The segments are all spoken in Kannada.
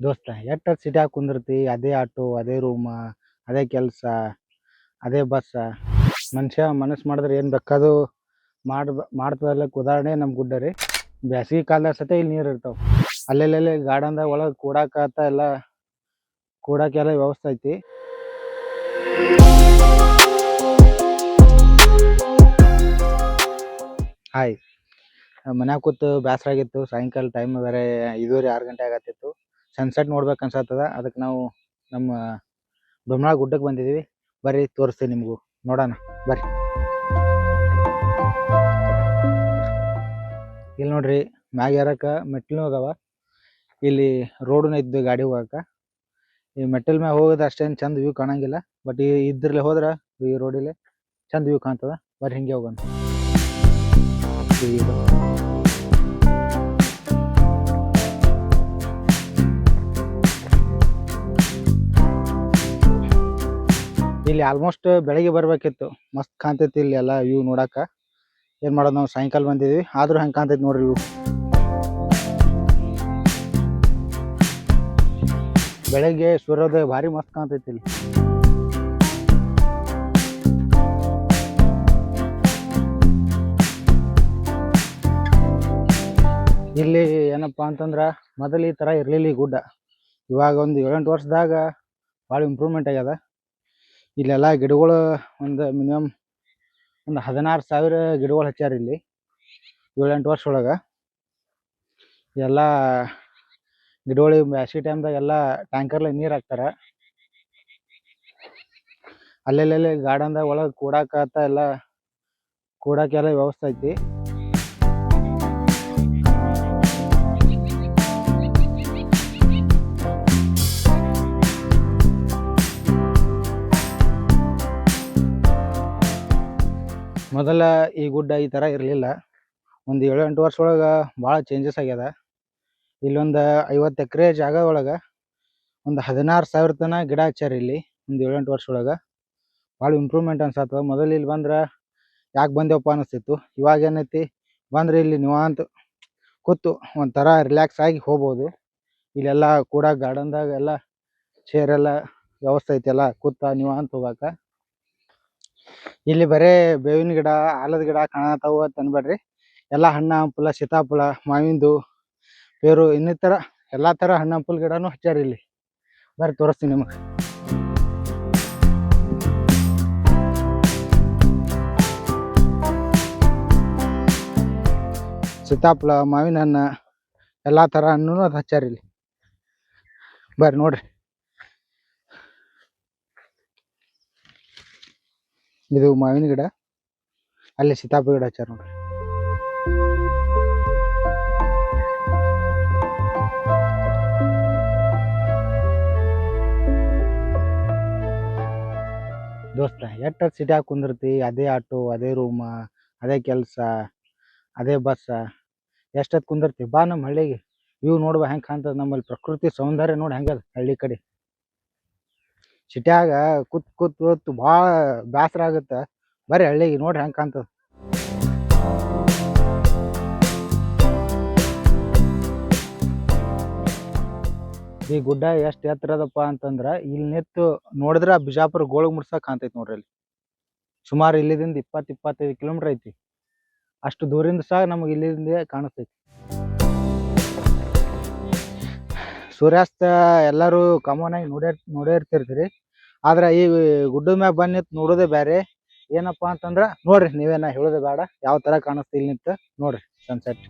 ದೋಸ್ತ ಎಟ್ಟ ಸಿಟ್ಯಾಗ ಕುಂದಿರ್ತಿ? ಅದೇ ಆಟೋ, ಅದೇ ರೂಮ ಅದೇ ಕೆಲಸ, ಅದೇ ಬಸ್ಸ ಮನುಷ್ಯ ಮನಸ್ಸು ಮಾಡಿದ್ರೆ ಏನು ಬೇಕಾದು ಮಾಡ್ ಮಾಡ್ತದಲ್ಲಕ್ಕೆ ಉದಾಹರಣೆ ನಮ್ಮ ಗುಡ್ಡ ರೀ ಬ್ಯಾಸಿಗೆ ಕಾಲದಾಗ ಸತೆ ಇಲ್ಲಿ ನೀರು ಇರ್ತಾವ. ಅಲ್ಲೆಲ್ಲೆಲ್ಲಿ ಗಾರ್ಡನ್ದಾಗ ಒಳಗೆ ಕೂಡಾಕತ್ತ ಎಲ್ಲ ಕೂಡಕ್ಕೆಲ್ಲ ವ್ಯವಸ್ಥೆ ಐತಿ. ಹಾಯ್. ಮನ್ಯಾಗ ಕೂತು ಬೇಸರ ಆಗಿತ್ತು ಸಾಯಂಕಾಲ ಟೈಮ್ ಬೇರೆ ಐದೂವರೆ ಆರು ಗಂಟೆ ಆಗತ್ತಿತ್ತು. ಸನ್ಸೆಟ್ ನೋಡ್ಬೇಕು ಅನ್ಸತ್ತದ. ಅದಕ್ಕೆ ನಾವು ನಮ್ಮ ಬೊಮ್ಮಳ ಗುಡ್ಡಕ್ಕೆ ಬಂದಿದ್ದೀವಿ ಬರ್ರಿ, ತೋರಿಸ್ತೀನಿ ನಿಮಗೂ. ನೋಡೋಣ, ಬರ್ರಿ. ಇಲ್ಲಿ ನೋಡ್ರಿ, ಮ್ಯಾಗ ಏರಕ ಮೆಟ್ಲು ಅದಾವ. ಇಲ್ಲಿ ರೋಡ್ನ ಇದ್ದು ಗಾಡಿ ಹೋಗಕ. ಈ ಮೆಟ್ಟಲ್ ಮ್ಯಾಗ ಹೋಗೋದು ಅಷ್ಟೇನು ಚಂದ ವ್ಯೂ ಕಾಣಂಗಿಲ್ಲ. ಬಟ್ ಈ ಇದ್ರಲ್ಲಿ ಹೋದ್ರ ಈ ರೋಡಲ್ಲಿ ಚಂದ ವ್ಯೂ ಕಾಣ್ತದ. ಬರ್ರಿ, ಹಿಂಗೆ ಹೋಗೋಣ. ಇಲ್ಲಿ ಆಲ್ಮೋಸ್ಟ್ ಬೆಳಗ್ಗೆ ಬರಬೇಕಿತ್ತು. ಮಸ್ತ್ ಕಾಣ್ತೈತಿ ಇಲ್ಲಿ ಎಲ್ಲ ವ್ಯೂ ನೋಡಾಕ. ಏನ್ ಮಾಡೋದು ನಾವು ಸಾಯಂಕಾಲ ಬಂದಿದ್ವಿ. ಆದ್ರೂ ಹಂಗೆ ಕಾಣ್ತೈತಿ ನೋಡ್ರಿ ವ್ಯೂ ಬೆಳಗ್ಗೆ ಸೂರ್ಯೋದಯ ಭಾರಿ ಮಸ್ತ್ ಕಾಣ್ತೈತಿ ಇಲ್ಲಿ. ಇಲ್ಲಿ ಏನಪ್ಪಾ ಅಂತಂದ್ರ ಮೊದಲು ಈ ತರ ಇರ್ಲಿಲ್ಲ ಈ ಗುಡ್ಡ. ಇವಾಗ ಒಂದು ಏಳೆಂಟು ವರ್ಷದಾಗ ಭಾಳ ಇಂಪ್ರೂವ್ಮೆಂಟ್ ಆಗ್ಯದ. ಇಲ್ಲೆಲ್ಲ ಗಿಡಗಳು ಒಂದು ಮಿನಿಮಮ್ ಒಂದು ಹದಿನಾರು ಸಾವಿರ ಗಿಡಗಳು ಹಚ್ಚಾರ ಇಲ್ಲಿ. ಏಳೆಂಟು ವರ್ಷ ಒಳಗೆ. ಎಲ್ಲ ಗಿಡಗಳಿಗೆ ಬ್ಯಾಸಿಗೆ ಟೈಮ್ದಾಗ ಎಲ್ಲ ಟ್ಯಾಂಕರ್ಲೆ ನೀರು ಹಾಕ್ತಾರೆ. ಅಲ್ಲೆಲ್ಲೆಲ್ಲಿ ಗಾರ್ಡನ್ದಾಗ ಒಳಗೆ ಕೂಡಾಕತ್ತ ಎಲ್ಲ ಕೂಡಕ್ಕೆಲ್ಲ ವ್ಯವಸ್ಥೆ ಐತಿ. ಮೊದಲ ಈ ಗುಡ್ಡ ಈ ಥರ ಇರಲಿಲ್ಲ. ಒಂದು ಏಳು ಎಂಟು ವರ್ಷ ಒಳಗೆ ಭಾಳ ಚೇಂಜಸ್ ಆಗ್ಯದ. ಇಲ್ಲೊಂದು ಐವತ್ತು ಎಕರೆ ಜಾಗ ಒಳಗೆ ಒಂದು ಹದಿನಾರು ಸಾವಿರ ತನ ಗಿಡ ಹಚ್ಚಾರ ಇಲ್ಲಿ ಒಂದು ಏಳು ಎಂಟು ವರ್ಷ ಒಳಗೆ. ಭಾಳ ಇಂಪ್ರೂವ್ಮೆಂಟ್ ಅನ್ಸತ್ತದ ಮೊದಲು ಇಲ್ಲಿ ಬಂದ್ರೆ ಯಾಕೆ ಬಂದೇವಪ್ಪ ಅನಿಸ್ತಿತ್ತು. ಇವಾಗ ಏನೈತಿ? ಬಂದ್ರೆ ಇಲ್ಲಿ ನಿವಾಂತ ಕೂತು ಒಂಥರ ರಿಲ್ಯಾಕ್ಸ್ ಆಗಿ ಹೋಗ್ಬೋದು ಇಲ್ಲೆಲ್ಲ ಕೂಡ ಗಾರ್ಡನ್ದಾಗ ಎಲ್ಲ ಚೇರ್ ಎಲ್ಲ ವ್ಯವಸ್ಥೆ ಐತಿ ಎಲ್ಲ ಕೂತ ನಿವಾಂತ ಹೋಗಾಕ. ಇಲ್ಲಿ ಬರೇ ಬೇವಿನ ಗಿಡ, ಆಲದ ಗಿಡ ಕಾಣತಾವ ಅಂತ ಅನ್ಬೇಡ್ರಿ ಎಲ್ಲ ಹಣ್ಣ, ಹಂಪಲ, ಸೀತಾಫಲ, ಮಾವಿಂದು, ಪೇರು, ಇನ್ನಿತರ ಎಲ್ಲಾ ತರ ಹಣ್ಣ, ಹಂಪಲ ಗಿಡನೂ ಹಚ್ಚಾರ ಇಲ್ಲಿ. ಬರ್ರಿ ತೋರಿಸ್ತೀನಿ ನಿಮಗೆ. ಸೀತಾಫಲ, ಮಾವಿನ ಹಣ್ಣ ಎಲ್ಲಾ ತರ ಹಣ್ಣು ಹಚ್ಚಾರ ಇಲ್ಲಿ. ಬರ್ರಿ ನೋಡ್ರಿ. ಇದು ಮಾವಿನ ಗಿಡ. ಅಲ್ಲಿ ಸೀತಾಪ ಗಿಡ ಹಚ್ಚಾರ ನೋಡ್ರಿ. ದೋಸ್ತ ಎಟ್ಟ ಸಿಟ್ಯಾಗ ಕುಂದಿರ್ತಿ? ಅದೇ ಆಟೋ, ಅದೇ ರೂಮ, ಅದೇ ಕೆಲಸ, ಅದೇ ಬಸ್ ಎಷ್ಟೊತ್ತು ಕುಂದಿರ್ತಿ? ಬಾ ನಮ್ಮ ಹಳ್ಳಿಗೆ. ಇವು ನೋಡ್ಬಾ ಹೆಂಗೆ ಕಾಣ್ತದ ನಮ್ಮಲ್ಲಿ. ಪ್ರಕೃತಿ ಸೌಂದರ್ಯ ನೋಡಿ ಹೆಂಗದ ಹಳ್ಳಿ ಕಡೆ. ಸಿಟ್ಯಾಗ ಕುತ್ ಕೂತ್ ಕೂತ್ ಭಾಳ ಬೇಸರ ಆಗುತ್ತೆ. ಬರ್ರಿ ಹಳ್ಳಿಗೆ ನೋಡ್ರಿ ಹೆಂಗೆ ಕಾಣ್ತದ. ಈ ಗುಡ್ಡ ಎಷ್ಟು ಎತ್ತರದಪ್ಪ ಅಂತಂದ್ರ ಇಲ್ಲಿ ನಿಂತು ನೋಡಿದ್ರೆ ಬಿಜಾಪುರ ಗೋಳಗ್ ಮುಟ್ಸಕ್ ಕಾಣ್ತೈತಿ ನೋಡ್ರಿ ಅಲ್ಲಿ. ಸುಮಾರು ಇಲ್ಲಿದಿಂದ ಇಪ್ಪತ್ತು ಇಪ್ಪತ್ತೈದು ಕಿಲೋಮೀಟರ್ ಐತಿ. ಅಷ್ಟು ದೂರಿಂದ ಸಹ ನಮಗೆ ಇಲ್ಲಿಂದ ಕಾಣಿಸ್ತೈತಿ. ಸೂರ್ಯಾಸ್ತ ಎಲ್ಲರೂ ಕಾಮನ್ ಆಗಿ ನೋಡೇ ನೋಡೇ ಇರ್ತಿರ್ತೀರಿ. ಆದ್ರೆ ಈ ಗುಡ್ಡದ ಮ್ಯಾಗ ಬಂದ್ ನಿಂತ್ ನೋಡೋದೇ ಬ್ಯಾರೆ. ಏನಪ್ಪಾ ಅಂತಂದ್ರ ನೋಡ್ರಿ ನೀವೇ ನಾ ಹೇಳೋದೇ ಬೇಡ ಯಾವ ತರ ಕಾಣಿಸ್ತಿ ಇಲ್ಲಿ ನಿಂತ ನೋಡ್ರಿ ಸನ್ಸೆಟ್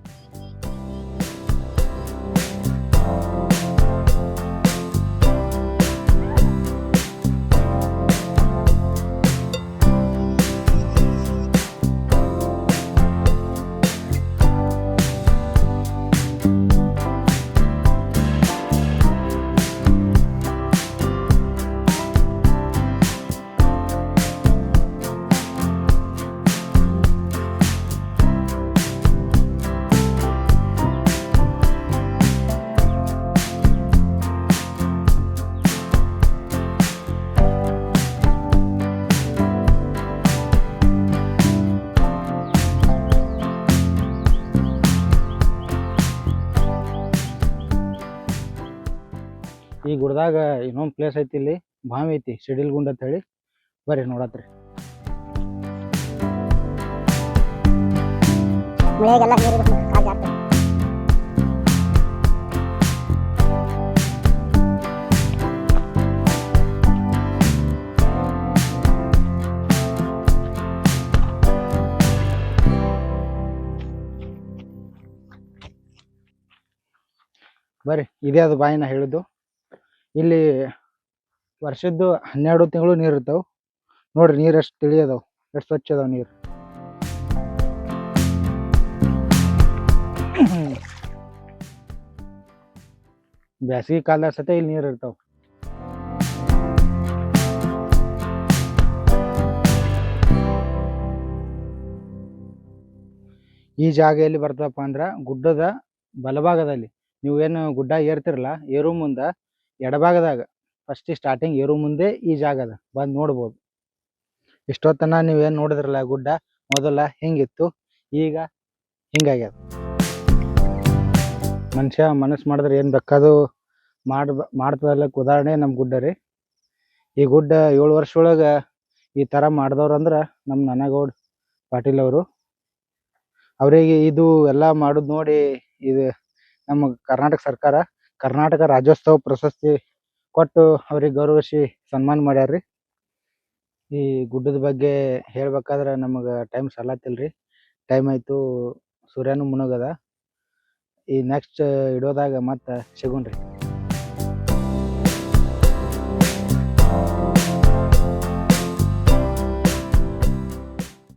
ಈ ಗುಡ್ದಾಗ ಇನ್ನೊಂದು ಪ್ಲೇಸ್ ಐತಿ ಇಲ್ಲಿ ಬಾವಿ ಐತಿ ಸಿಡಿಲ್ ಗುಂಡ್ ಅಂತ ಹೇಳಿ. ಬರ್ರಿ ನೋಡತ್ರಿ. ಬರ್ರಿ ಇದೇ ಅದು ಬಾಯಿನ ಹೇಳಿದ್ದು. ಇಲ್ಲಿ ವರ್ಷದ್ದು ಹನ್ನೆರಡು ತಿಂಗಳು ನೀರು ಇರ್ತಾವೆ. ನೋಡ್ರಿ ನೀರು ಎಷ್ಟು ತಿಳಿ ಎಷ್ಟು ಸ್ವಚ್ಛ ಅದಾವೆ ನೀರು. ಬ್ಯಾಸಿಗೆ ಕಾಲದಾಗ ಸತೆ ಇಲ್ಲಿ ನೀರು ಇರ್ತಾವೆ. ಈ ಜಾಗ ಎಲ್ಲಿ ಬರ್ತದಪ್ಪ ಅಂದ್ರೆ ಗುಡ್ಡದ ಬಲಭಾಗದಲ್ಲಿ. ಏನು ಗುಡ್ಡ ಏರ್ತಿರಲ್ಲ, ಏರು ಮುಂದ ಎಡಭಾಗದಾಗ ಫಸ್ಟ್ ಸ್ಟಾರ್ಟಿಂಗ್ ಏರು ಮುಂದೆ ಈ ಜಾಗ ಅದ ಬಂದು ನೋಡ್ಬೋದು. ಇಷ್ಟೊತ್ತನ ನೀವೇನು ನೋಡಿದ್ರಲ್ಲ ಗುಡ್ಡ, ಮೊದಲ ಹಿಂಗಿತ್ತು, ಈಗ ಹಿಂಗಾಗ್ಯದ? ಮನುಷ್ಯ ಮನಸ್ಸು ಮಾಡಿದ್ರೆ ಏನು ಬೇಕಾದು ಮಾಡ್ ಮಾಡ್ತದಲ್ಲಕ್ಕೆ ಉದಾಹರಣೆ ನಮ್ಮ ಗುಡ್ಡ ರೀ. ಈ ಗುಡ್ಡ ಏಳು ವರ್ಷ ಒಳಗೆ ಈ ಥರ ಮಾಡ್ದವ್ರು ಅಂದ್ರೆ ನಮ್ಮ ನನಗೌಡ್ ಪಾಟೀಲ್ ಅವರು. ಅವರಿಗೆ ಇದು ಎಲ್ಲ ಮಾಡೋದು ನೋಡಿ ಇದು ನಮ್ಮ ಕರ್ನಾಟಕ ಸರ್ಕಾರ ಕರ್ನಾಟಕ ರಾಜ್ಯೋತ್ಸವ ಪ್ರಶಸ್ತಿ ಕೊಟ್ಟು ಅವ್ರಿಗೆ ಗೌರವಿಸಿ ಸನ್ಮಾನ ಮಾಡ್ಯಾರ್ರಿ. ಈ ಗುಡ್ಡದ ಬಗ್ಗೆ ಹೇಳ್ಬೇಕಾದ್ರೆ ನಮಗೆ ಟೈಮ್ ಸಾಲತಿಲ್ರಿ ಟೈಮ್ ಆಯಿತು, ಸೂರ್ಯನು ಮುಳುಗದ ಈ ನೆಕ್ಸ್ಟ್ ಇಡೋದಾಗ ಮತ್ತೆ ಸಿಗೋಣ್ರಿ.